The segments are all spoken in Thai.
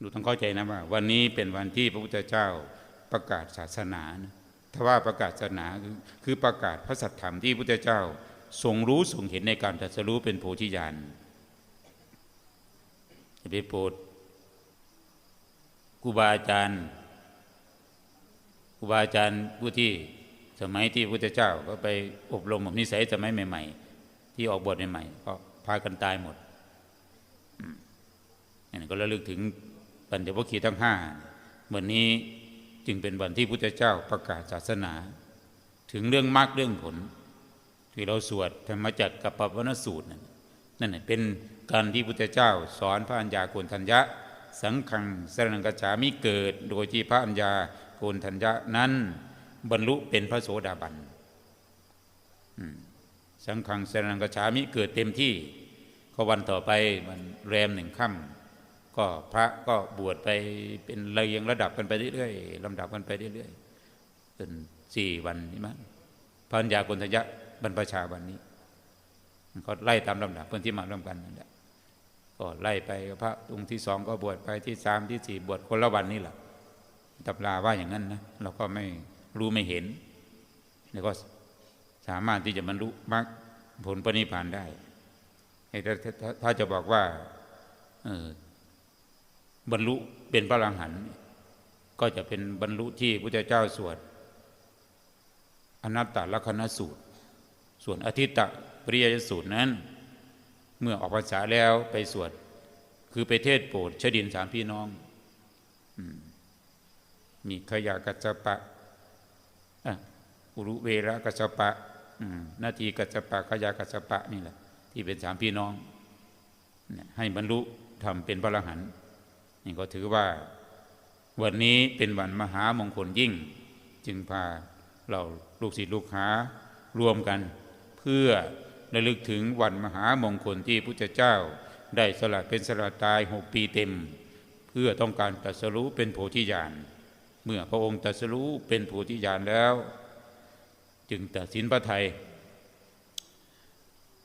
ดูต้องเข้าใจนะว่า วันนี้เป็นวันที่พระพุทธเจ้าประกาศศาสนานะถ้าว่าประกาศศาสนาคือประกาศพระสัทธรรมที่พระพุทธเจ้าทรงรู้ทรงเห็นในการตรัสรู้เป็นโพธิญาณไปโปรดครูบาอาจารย์ครูบาอาจารย์ผู้ที่สมัยที่พระพุทธเจ้าก็ไปอบรมอบนิสัยสมัยใหม่ ๆ ที่ออกบทใหม่ๆก็พากันตายหมดอันนี้ก็ระลึกถึง ปัญจวัคคีย์ทั้งห้าวันนี้จึงเป็นวันที่พุทธเจ้าประกาศศาสนา ถึงเรื่องมรรคเรื่องผล ที่เราสวดธรรมจักรกับปวนสูตร นั่นนั่นเป็นการที่พุทธเจ้าสอนพระัญญาโกณทัญญะ สังขังสรนังกจามิเกิด โดยที่พระัญญาโกณทัญญะนั้น บรรลุเป็นพระโสดาบันสังขังสรนังกจามิเกิดเต็มที่ก็วันต่อไปมันแรมหนึ่งค่ำ ก็พระก็บวชไปเป็นระเรียงระดับกันไปเรื่อยๆลำดับกันไปเรื่อยๆจนสี่วันนี่มั้งพันยากุณทยะบรรพชาวันนี้ก็ไล่ตามลำดับเพื่นที่มาร่วมกันนั่นแหละก็ไล่ไปพระองค์ที่สองก็บวชไปที่สามที่สี่บวชคนละวันนี่แหละตำราว่าอย่างนั้นนะเราก็ไม่รู้ไม่เห็นแล้วก็สามารถที่จะบรรลุมรรคผลปณิพานได้ถ้าจะบอกว่า บรรลุเป็นพระอรหันต์ก็จะเป็นบรรลุที่พระเจ้าสวดอนัตตลักษณสูตร ส่วนอธิตตปริยสูตรนั้น เมื่อออกภาษาแล้วไปสวด คือไปเทศโปรดชดินสามพี่น้องมีขยากัจจปะอุรุเวระกัจจปะนาทีกัจจปะขยากัจจปะนี่แหละ ที่เป็นสามพี่น้อง ให้บรรลุทำเป็นพระอรหันต์ นี่ก็ถือว่าวันนี้เป็นวันมหามงคลยิ่ง จึงพาเราลูกศิษย์ลูกหารวมกัน เพื่อระลึกถึงวันมหามงคลที่พุทธเจ้า ได้สละเป็นสละตายหกปีเต็ม เพื่อต้องการตรัสรู้เป็นโพธิญาณเมื่อพระองค์ตรัสรู้เป็นโพธิญาณแล้ว จึงตัดสินพระไทย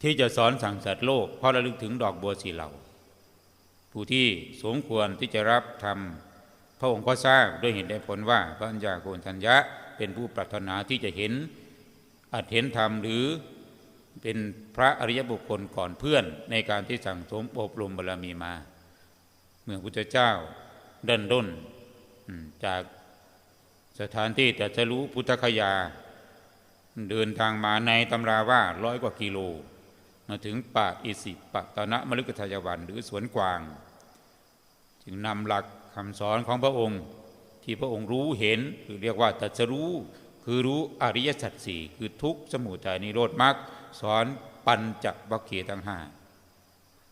ที่จะสอนสั่งสัตว์โลกเพราะระลึกถึงดอกบัวสีเหล่า ผู้ที่สมควรที่จะรับทำพระองค์ก็ทราบด้วยเห็นได้ผลว่าพระัญญาโกณทัญญะเป็นผู้ปรารถนาที่จะเห็นอาจเห็นธรรมหรือเป็นพระอริยบุคคลก่อนเพื่อนในการที่สั่งสมอบรมบารมีมา เมื่อพุทธเจ้าเดินด้นจากสถานที่แต่จะรู้พุทธคยา เดินทางมาในตำราว่าร้อยกว่ากิโล มาถึงป่าอิสิปตนะมฤคทายวันหรือสวนกวาง จึงนำหลักคำสอนของพระองค์ ที่พระองค์รู้เห็นคือเรียกว่าตัดสรู้ คือรู้อริยสัจสี่คือทุกสมุทัยนิโรธมรรคสอนปัญจวัคคีย์ทั้งห้า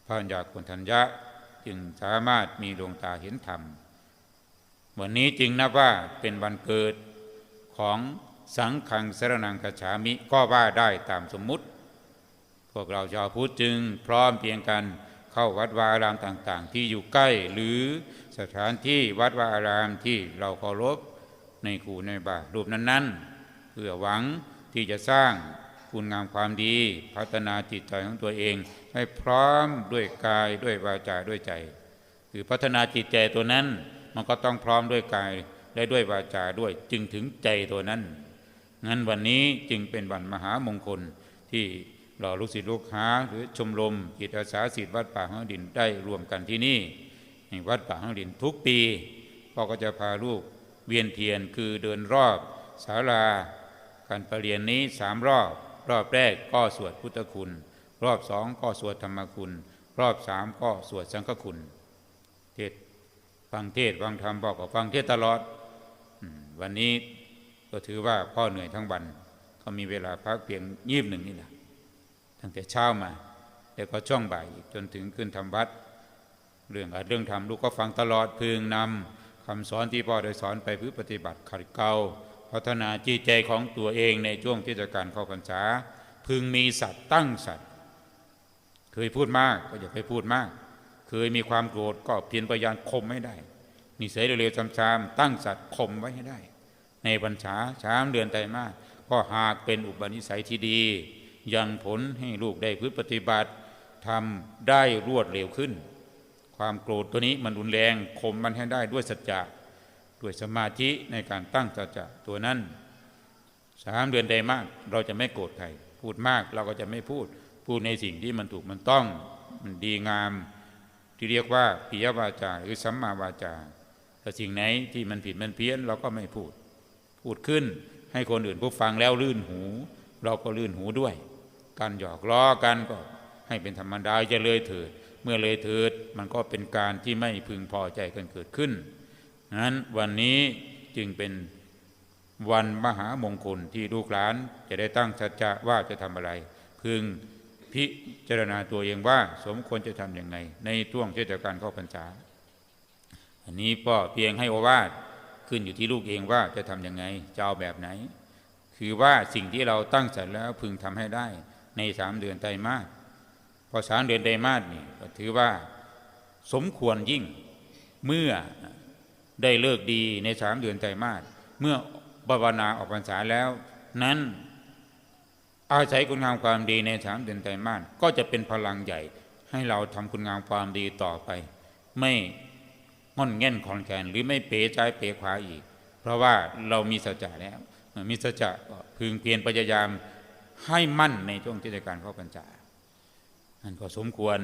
พระัญญาคุณทัญญะจึงสามารถมีดวงตาเห็นธรรม วันนี้จึงนับว่าเป็นวันเกิดของสังขังสรนังกฉามิก็ว่าได้ตามสมมุติ พวกเราชาวพุทธจึงพร้อมเพียงกันเข้าวัดวาอารามต่างๆ ที่อยู่ใกล้หรือสถานที่วัดวาอารามที่เราเคารพในครูในบารูปนั้น ๆ เพื่อหวังที่จะสร้างคุณงามความดี พัฒนาจิตใจของตัวเอง ให้พร้อมด้วยกายด้วยวาจาด้วยใจ คือพัฒนาจิตใจตัวนั้น มันก็ต้องพร้อมด้วยกายและด้วยวาจาด้วยจึงถึงใจตัวนั้น งั้นวันนี้จึงเป็นวันมหามงคลที่ เราลูกศิษย์ลูกหาหรือชมรมจิตอาสาศิษย์วัดป่าห้องดินได้รวมกันที่นี่วัดป่าห้องดินทุกปีพ่อก็จะพาลูกเวียนเทียนคือเดินรอบศาลาการประเรียนนี้สามรอบ รอบแรกก็สวดพุทธคุณ รอบสองก็สวดธรรมคุณ รอบสามก็สวดสังฆคุณ เทศฟังเทศฟังธรรมบอกกับฟังเทศตลอดวันนี้ก็ถือว่าพ่อเหนื่อยทั้งวันเขามีเวลาพักเพียงยีบหนึ่งนี่แหละ ตั้งแต่เช้ามา แล้วก็ช่วงบ่ายจนถึงขึ้นทำวัด เรื่องอาเรื่องทำลูกก็ฟังตลอดพึงนำคำสอนที่พ่อได้สอนไปพื่อปฏิบัติขัดเกลาพัฒนาจิตใจของตัวเองในช่วงที่จะการเข้าพรรษา พึงมีสัตว์ตั้งสัตว์ เคยพูดมากก็อย่าไปพูดมาก เคยมีความโกรธก็เพียรพยานคมไม่ได้นิสัยเร็วๆซ้ำๆตั้งสัตว์คมไว้ให้ได้ ในพรรษาสามเดือนไตรมาสก็หากเป็นอุปนิสัยที่ดี ยังผลให้ลูกได้พึ่ปฏิบัติทำได้รวดเร็วขึ้น ความโกรธตัวนี้มันรุนแรงข่มมันให้ได้ด้วยสัจจะด้วยสมาธิในการตั้งสัจจะตัวนั้นสามเดือนใดมาก เราจะไม่โกรธใครพูดมากเราก็จะไม่พูด พูดในสิ่งที่มันถูกมันต้อง มันดีงาม ที่เรียกว่าปิยวาจาหรือสัมมาวาจาแต่สิ่งไหนที่มันผิดมันเพี้ยนเราก็ไม่พูด พูดขึ้นให้คนอื่นผู้ฟังแล้วลื่นหู เราก็ลื่นหูด้วย การหยอกล้อกันก็ให้เป็นธรรมดาจะเลยเถิด เมื่อเลยเถิดมันก็เป็นการที่ไม่พึงพอใจกันเกิดขึ้นนั้นวันนี้จึงเป็นวันมหามงคลที่ลูกหลานจะได้ตั้งสัจจะว่าจะทำอะไร พึงพิจารณาตัวเองว่าสมควรจะทำอย่างไง ในช่วงเทศกาลเข้าพรรษา อันนี้ก็เพียงให้โอวาทขึ้นอยู่ที่ลูกเองว่าจะทำยังไงจะเอาแบบไหน คือว่าสิ่งที่เราตั้งใจแล้วพึงทำให้ได้ ในสามเดือนไตรมาสพอสามเดือนไตรมาสนี่ก็ถือว่าสมควรยิ่งเมื่อได้เลิกดีในสามเดือนไตรมาสเมื่อภาวนาออกพรรษาแล้ว นั้นอาศัยคุณงามความดีในสามเดือนไตรมาสก็จะเป็นพลังใหญ่ ให้เราทำคุณงามความดีต่อไป ไม่งอนแง่นคอนแคนหรือไม่เป๋ใจเป๋ขวาอีก เพราะว่าเรามีสัจจะแล้วมีสัจจะพึงเพียรพยายาม ให้มั่นในช่วงเทศกาลเข้าพรรษานั่นก็สมควร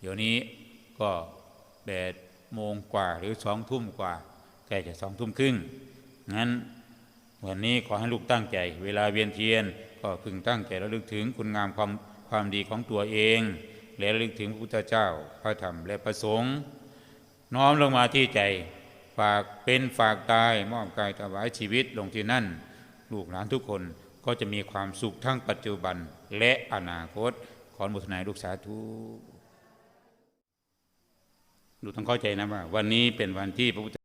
เดี๋ยวนี้ก็แปดโมงกว่าหรือสองทุ่มกว่าใกล้จะสองทุ่มครึ่งงั้นวันนี้ขอให้ลูกตั้งใจ เวลาเวียนเทียน ก็พึงตั้งใจระลึกถึงคุณงามความความดีของตัวเอง และระลึกถึงพระพุทธเจ้า พระธรรมและพระสงฆ์น้อมลงมาที่ใจ ฝากเป็นฝากตายมอบกายถวายชีวิตลงที่นั่น ลูกหลานทุกคน ก็จะมีความสุขทั้งปัจจุบันและอนาคต ขออนุโมุทนายลูกสาธุดูต้องเข้าใจนะว่า วันนี้เป็นวันที่พระพุทธ